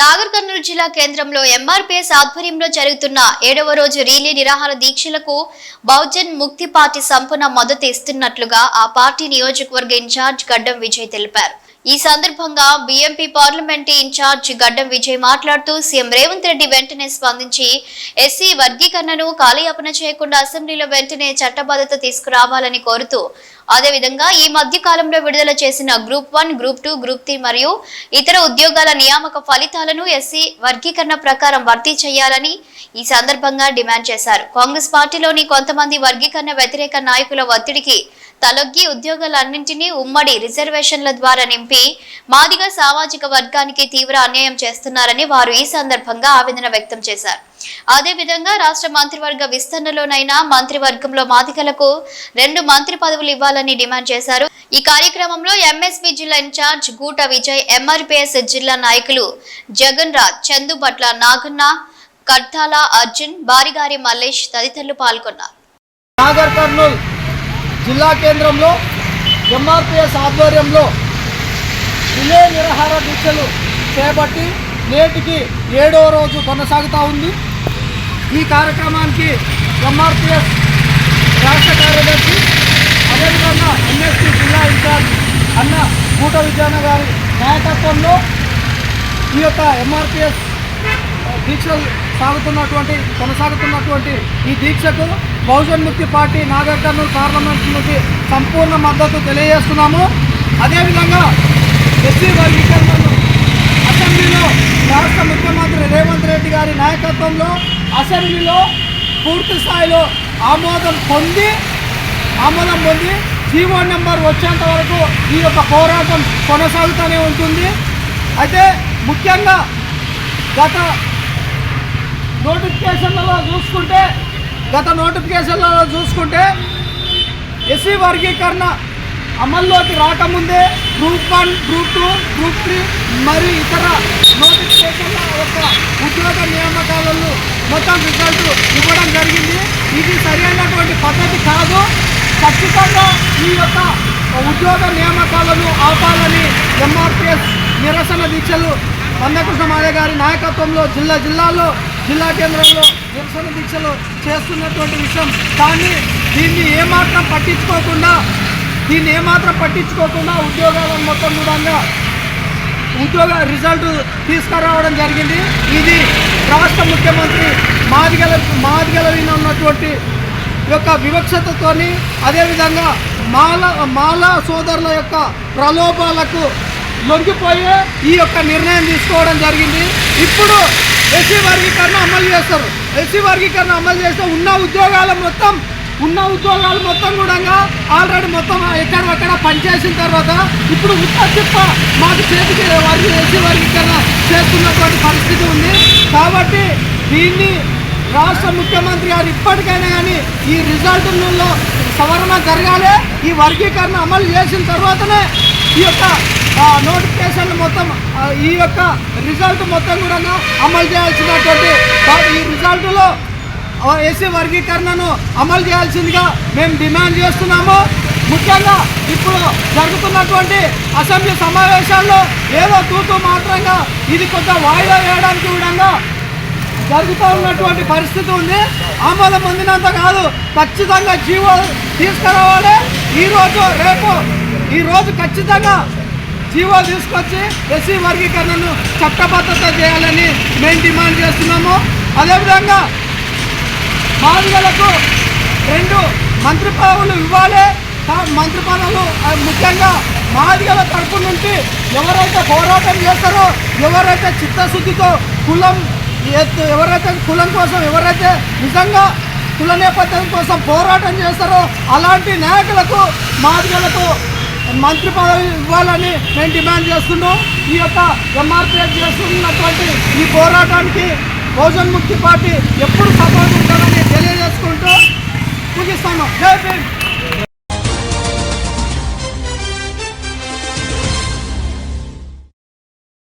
నాగర్ కర్నూలు జిల్లా కేంద్రంలో ఎంఆర్పీఎస్ ఆధ్వర్యంలో జరుగుతున్న ఏడవ రోజు రీలీ నిరాహార దీక్షలకు బహుజన్ ముక్తి పార్టీ సంపూర్ణ మద్దతు ఇస్తున్నట్లుగా ఆ పార్టీ నియోజకవర్గ ఇన్ఛార్జ్ గడ్డం విజయ్ తెలిపారు. ఈ సందర్భంగా బీఎంపీ పార్లమెంటరీ ఇన్ఛార్జ్ గడ్డం విజయ్ మాట్లాడుతూ సీఎం రేవంత్ రెడ్డి వెంటనే స్పందించి ఎస్సీ వర్గీకరణను కాలయాపన చేయకుండా అసెంబ్లీలో వెంటనే చట్టబద్ధత తీసుకురావాలని కోరుతూ అదేవిధంగా ఈ మధ్య కాలంలో విడుదల చేసిన group one group two group three మరియు ఇతర ఉద్యోగాల నియామక ఫలితాలను ఎస్సీ వర్గీకరణ ప్రకారం భర్తీ చేయాలని ఈ సందర్భంగా డిమాండ్ చేశారు. కాంగ్రెస్ పార్టీలోని కొంతమంది వర్గీకరణ వ్యతిరేక నాయకుల ఒత్తిడికి తలొగ్గి ఉద్యోగాలన్నింటినీ ఉమ్మడి రిజర్వేషన్ల ద్వారా నింపి మాదిగ సామాజిక వర్గానికి తీవ్ర అన్యాయం చేస్తున్నారని వారు ఈ సందర్భంగా ఆవేదన వ్యక్తం చేశారు. అదేవిధంగా రాష్ట్ర మంత్రివర్గ విస్తరణలోనైనా మంత్రివర్గంలో మాదికలకు రెండు మంత్రి పదవులు ఇవ్వాలని డిమాండ్ చేశారు. ఈ కార్యక్రమంలో ఎంఎస్పీ జిల్లా ఇన్ఛార్జ్ గూట విజయ్ ఎంఆర్పిఎస్ జిల్లా నాయకులు జగన్ రాజ్ చందుబట్ల నాగన్న కర్తాల అర్జున్ బారిగారి మల్లేష్ తదితరులు పాల్గొన్నారు. నాగర్ జిల్లా కేంద్రంలో ఎంఆర్పిఎస్ ఆధ్వర్యంలో రిలే నిరహార దీక్షలు చేపట్టి నేటికి ఏడవ రోజు కొనసాగుతూ ఉంది. ఈ కార్యక్రమానికి ఎంఆర్పిఎస్ రాష్ట్ర కార్యదర్శి అదేవిధంగా ఎంఎస్పీ జిల్లా ఇన్ఛార్జ్ అన్న కూట విజయన గారి నాయకత్వంలో ఈ యొక్క ఎంఆర్పిఎస్ దీక్షలు సాగుతున్నటువంటి కొనసాగుతున్నటువంటి ఈ దీక్షకు బహుజన్ ముక్తి పార్టీ నాగర్కర్నూలు పార్లమెంట్ నుంచి సంపూర్ణ మద్దతు తెలియజేస్తున్నాము. అదేవిధంగా ఎస్సీ వర్గీకరణను అసెంబ్లీలో రాష్ట్ర ముఖ్యమంత్రి రేవంత్ రెడ్డి గారి నాయకత్వంలో అసెంబ్లీలో పూర్తి స్థాయిలో ఆమోదం పొంది ఆమోదం పొంది జీవో నెంబర్ వచ్చేంత వరకు ఈ యొక్క పోరాటం కొనసాగుతూనే ఉంటుంది. అయితే ముఖ్యంగా గత నోటిఫికేషన్లలో చూసుకుంటే గత నోటిఫికేషన్లలో చూసుకుంటే ఎస్సీ వర్గీకరణ అమల్లోకి రాకముందే group one group two group three మరియు ఇతర నోటిఫికేషన్ల యొక్క ఉద్యోగ నియామకాలలో మొత్తం రిజల్ట్ ఇవ్వడం జరిగింది. ఇది సరైనటువంటి పద్ధతి కాదు. ఖచ్చితంగా ఈ యొక్క ఉద్యోగ నియామకాలను ఆపాలని ఎంఆర్పిఎస్ నిరసన దీక్షలు మందకృష్ణ మాదే గారి నాయకత్వంలో జిల్లా జిల్లాలో జిల్లా కేంద్రంలో నిరసన దీక్షలు చేస్తున్నటువంటి విషయం. కానీ దీన్ని ఏమాత్రం పట్టించుకోకుండా దీన్ని ఏమాత్రం పట్టించుకోకుండా ఉద్యోగాలను మొత్తం కూడా ఉద్యోగ రిజల్ట్ తీసుకురావడం జరిగింది. ఇది రాష్ట్ర ముఖ్యమంత్రి మాదిగల మాదిగల ఉన్నటువంటి యొక్క వివక్షతతోని అదేవిధంగా మాల మాల సోదరుల యొక్క ప్రలోభాలకు లొంగిపోయి ఈ యొక్క నిర్ణయం తీసుకోవడం జరిగింది. ఇప్పుడు ఎస్సీ వర్గీకరణ అమలు చేస్తారు. ఎస్సీ వర్గీకరణ అమలు చేస్తే ఉన్న ఉద్యోగాల మొత్తం ఉన్న ఉద్యోగాలు మొత్తం కూడా ఆల్రెడీ మొత్తం ఎక్కడ పనిచేసిన తర్వాత ఇప్పుడు ఉత్పత్తి మాకు చేతికి వర్గీ ఎస్సీ వర్గీకరణ చేస్తున్నటువంటి పరిస్థితి ఉంది. కాబట్టి దీన్ని రాష్ట్ర ముఖ్యమంత్రి గారు ఇప్పటికైనా కానీ ఈ రిజల్ట్లో సవరణ జరగాలి. ఈ వర్గీకరణ అమలు చేసిన తర్వాతనే ఈ యొక్క నోటిఫికేషన్ మొత్తం ఈ యొక్క రిజల్ట్ మొత్తం కూడా అమలు చేయాల్సినటువంటి ఈ రిజల్ట్లో ఎస్సీ వర్గీకరణను అమలు చేయాల్సిందిగా మేము డిమాండ్ చేస్తున్నాము. ముఖ్యంగా ఇప్పుడు జరుగుతున్నటువంటి అసెంబ్లీ సమావేశాల్లో ఏదో తూతూ మాత్రంగా ఇది కొంత వాయిదా వేయడానికి కూడా జరుగుతూ ఉన్నటువంటి పరిస్థితి ఉంది. ఆమోదం పొందినంత కాదు ఖచ్చితంగా జీవో తీసుకురావాలి. ఈరోజు రేపు ఈరోజు ఖచ్చితంగా జీవో తీసుకొచ్చి ఎస్సీ వర్గీకరణను చట్టబద్ధత చేయాలని మేము డిమాండ్ చేస్తున్నాము. అదేవిధంగా మాదిగలకు రెండు మంత్రి పదవులు ఇవ్వాలి మంత్రి పదవులు ముఖ్యంగా మాదిగల తరపు నుంచి ఎవరైతే పోరాటం చేస్తారో ఎవరైతే చిత్తశుద్ధితో కులం ఎవరైతే కులం కోసం ఎవరైతే నిజంగా కుల నేపథ్యం కోసం పోరాటం చేస్తారో అలాంటి నాయకులకు మాదిగలకు మంత్రి పదవి ఇవ్వాలని మేము డిమాండ్ చేస్తున్నాం. ఈ యొక్క ఎంఆర్పీఎస్ చేస్తున్నటువంటి ఈ పోరాటానికి బహుజన్ ముక్తి పార్టీ ఎప్పుడు సపోర్ట్ ఉంటుందని తెలియజేసుకుంటూ ముగిస్తాను జై భీమ్